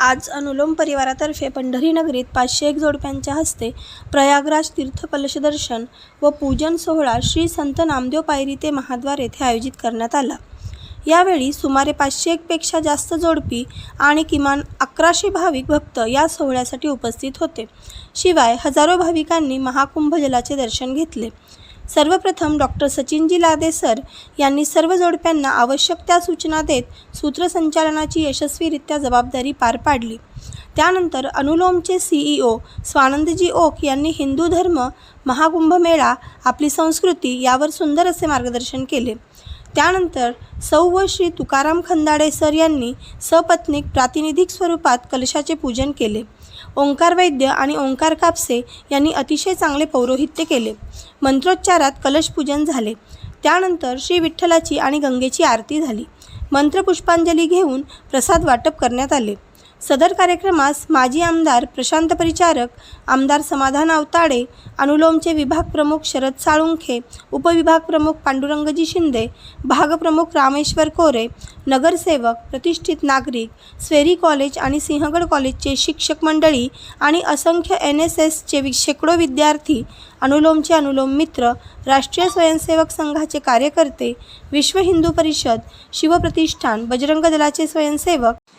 आज अनुलोम परिवारातर्फे पंढरी नगरीत पाचशे एक जोडप्यांच्या हस्ते प्रयागराज तीर्थ कलशदर्शन व पूजन सोहळा श्री संत नामदेव पायरी ते महाद्वार येथे आयोजित करण्यात आला. यावेळी सुमारे पाचशे एकपेक्षा जास्त जोडपी आणि किमान अकराशे भाविक भक्त या सोहळ्यासाठी उपस्थित होते. शिवाय हजारो भाविकांनी महाकुंभ जलाचे दर्शन घेतले. सर्वप्रथम डॉक्टर सचिनजी लादे सर यांनी सर्व जोडप्यांना आवश्यक त्या सूचना देत सूत्रसंचालनाची यशस्वीरित्या जबाबदारी पार पाडली. त्यानंतर अनुलोमचे सीईओ स्वानंदजी ओक यांनी हिंदू धर्म महाकुंभमेळा आपली संस्कृती यावर सुंदर असे मार्गदर्शन केले. त्यानंतर सौ व श्री तुकाराम खंदाडे सर यांनी सपत्नीक प्रातिनिधिक स्वरूपात कलशाचे पूजन केले. ओंकार वैद्य आणि ओंकार कापसे यांनी अतिशय चांगले पौरोहित्य केले. मंत्रोच्चारात कलशपूजन झाले. त्यानंतर श्री विठ्ठलाची आणि गंगेची आरती झाली. मंत्रपुष्पांजली घेऊन प्रसाद वाटप करण्यात आले. सदर कार्यक्रमास माजी आमदार प्रशांत परिचारक आमदार समाधान अवताडे अनुलोमचे विभाग प्रमुख शरद साळुंखे उपविभाग प्रमुख पांडुरंगजी शिंदे भागप्रमुख रामेश्वर कोरे नगरसेवक प्रतिष्ठित नागरिक स्वेरी कॉलेज आणि सिंहगड कॉलेजचे शिक्षक मंडळी आणि असंख्य एन एस एसचे शेकडो विद्यार्थी अनुलोमचे अनुलोम मित्र राष्ट्रीय स्वयंसेवक संघाचे कार्यकर्ते विश्व हिंदू परिषद शिवप्रतिष्ठान बजरंग दलाचे स्वयंसेवक